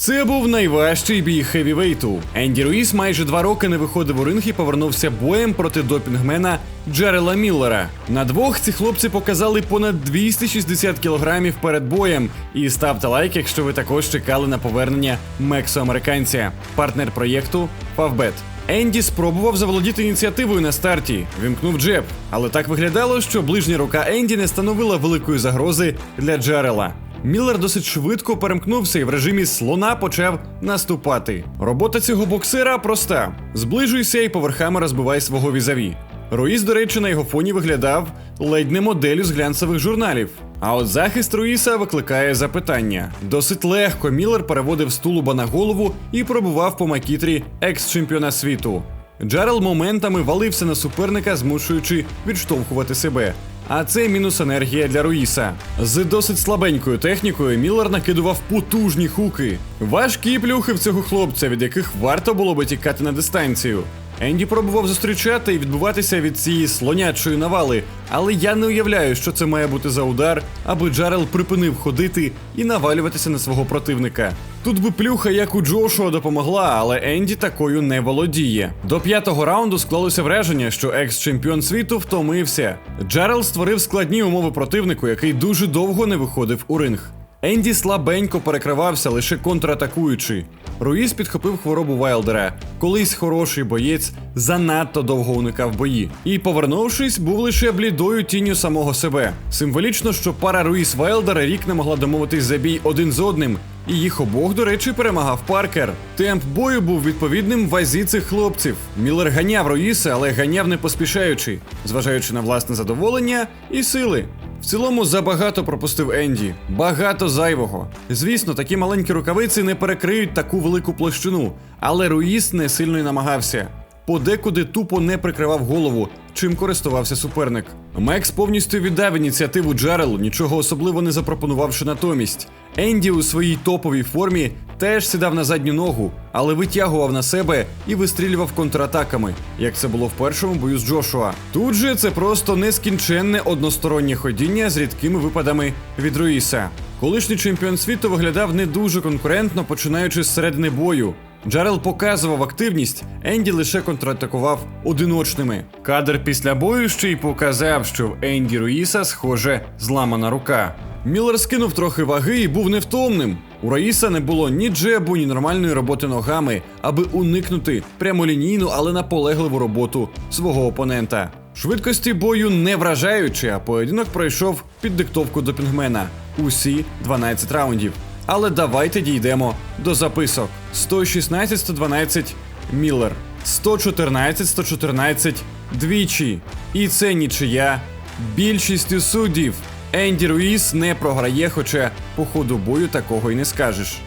Це був найважчий бій хевівейту. Енді Руїс майже два роки не виходив у ринг і повернувся боєм проти допінгмена Джерела Міллера. На двох ці хлопці показали понад 260 кілограмів перед боєм. І ставте лайк, якщо ви також чекали на повернення Мексо-американця, партнер проєкту Favbet. Енді спробував заволодіти ініціативою на старті, вімкнув джеб, але так виглядало, що ближня рука Енді не становила великої загрози для Джерела. Міллер досить швидко перемкнувся і в режимі слона почав наступати. Робота цього боксера проста: зближуйся і поверхами розбивай свого візаві. Руїс, до речі, на його фоні виглядав ледь не моделлю з глянцевих журналів. А от захист Руїса викликає запитання. Досить легко Міллер переводив з тулуба на голову і пробував по макітрі екс-чемпіона світу. Джерел моментами валився на суперника, змушуючи відштовхувати себе. А це мінус енергія для Руїса. З досить слабенькою технікою Міллер накидував потужні хуки. Важкі плюхи в цього хлопця, від яких варто було би тікати на дистанцію. Енді пробував зустрічати і відбуватися від цієї слонячої навали, але я не уявляю, що це має бути за удар, аби Джерел припинив ходити і навалюватися на свого противника. Тут би плюха, як у Джошуа, допомогла, але Енді такою не володіє. До п'ятого раунду склалося враження, що екс-чемпіон світу втомився. Джерел створив складні умови противнику, який дуже довго не виходив у ринг. Енді слабенько перекривався, лише контратакуючи. Руїс підхопив хворобу Вайлдера. Колись хороший боєць занадто довго уникав бої. І, повернувшись, був лише блідою тінню самого себе. Символічно, що пара Руїс Вайлдера рік не могла домовитись за бій один з одним. І їх обох, до речі, перемагав Паркер. Темп бою був відповідним вазі цих хлопців. Міллер ганяв Руїса, але ганяв не поспішаючи, зважаючи на власне задоволення і сили. В цілому забагато пропустив Енді, багато зайвого. Звісно, такі маленькі рукавиці не перекриють таку велику площину, але Руїс не сильно й намагався. Подекуди тупо не прикривав голову, чим користувався суперник. Мекс повністю віддав ініціативу Джерелу, нічого особливо не запропонувавши натомість. Енді у своїй топовій формі теж сідав на задню ногу, але витягував на себе і вистрілював контратаками, як це було в першому бою з Джошуа. Тут же це просто нескінченне одностороннє ходіння з рідкими випадами від Руїса. Колишній чемпіон світу виглядав не дуже конкурентно, починаючи з середини бою. Джерел показував активність, Енді лише контратакував одиночними. Кадр після бою ще й показав, що в Енді Руїса, схоже, зламана рука. Міллер скинув трохи ваги і був невтомним. У Раїса не було ні джебу, ні нормальної роботи ногами, аби уникнути прямолінійну, але наполегливу роботу свого опонента. Швидкості бою не вражаючи, а поєдинок пройшов під диктовку допінгмена. Усі 12 раундів. Але давайте дійдемо до записок: 116-112 Міллер, 114-114 двічі. І це нічия більшістю суддів. Енді Руїс не програє, хоча по ходу бою такого й не скажеш.